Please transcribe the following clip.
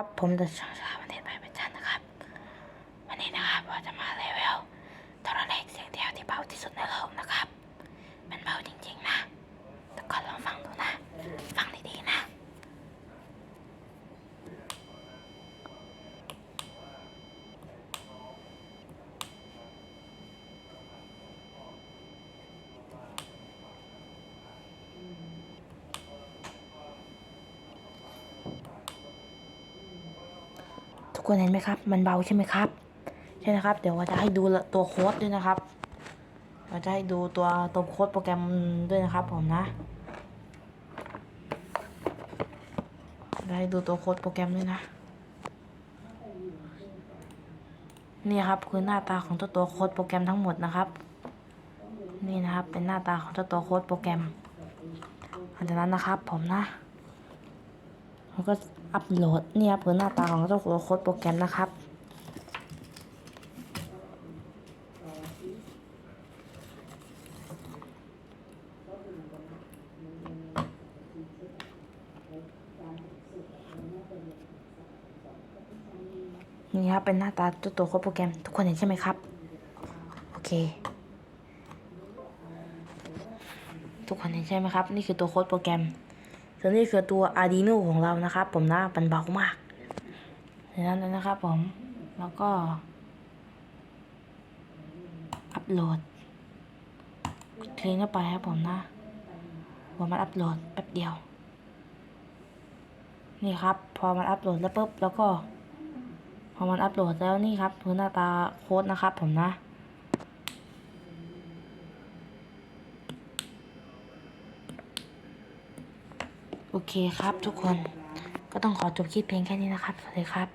ครับ ผมจะช่างชาวันเทศไปเป็นจันนะครับ วันนี้นะครับเราจะมาเลเวลโทรเลขเสียงเดียวที่เบาที่สุดในโลกนะครับ มันเบาจริงๆนะทุกคนลองฟังดูนะ ฟังดีๆนะ ทุกคนเห็นไหมครับ มันเบาใช่ไหมครับใช่นะครับ เดี๋ยวเราจะให้ดูตัวโค้ดด้วยนะครับเราจะให้ดูตัวตัวโค้ดโปรแกรมด้วยนะครับ ผมนะจะให้ดูตัวโค้ดโปรแกรมด้วยนะ นี่ครับคือหน้าตาของตัวตัวโค้ดโปรแกรมทั้งหมดนะครับ นี่นะครับเป็นหน้าตาของตัวตัวโค้ดโปรแกรมหลังจากนั้นนะครับ ผมนะ แล้วก็อัปโหลดเนี่ยครับคือหน้าตาของตัวโค้ดโปรแกรมนะครับ นี่ครับเป็นหน้าตาตัวตัวโค้ดโปรแกรมทุกคนเห็นใช่ไหมครับ โอเค ทุกคนเห็นใช่ไหมครับ นี่คือตัวโค้ดโปรแกรม ส่วนนี้คือตัว Arduino ของเรานะครับ ผมนะมันเบามากดังนั้นนะครับผม แล้วก็ อัปโหลด คลิกเข้าไปครับผมนะพอมันอัปโหลดแป๊บเดียว นี่ครับ พอมันอัปโหลดแล้วปุ๊บ แล้วก็ พอมันอัปโหลดแล้วนี่ครับคือหน้าตาโค้ดนะครับผมนะ โอเคครับทุกคนก็ต้องขอจบคลิปเพียงแค่นี้นะครับ สวัสดีครับ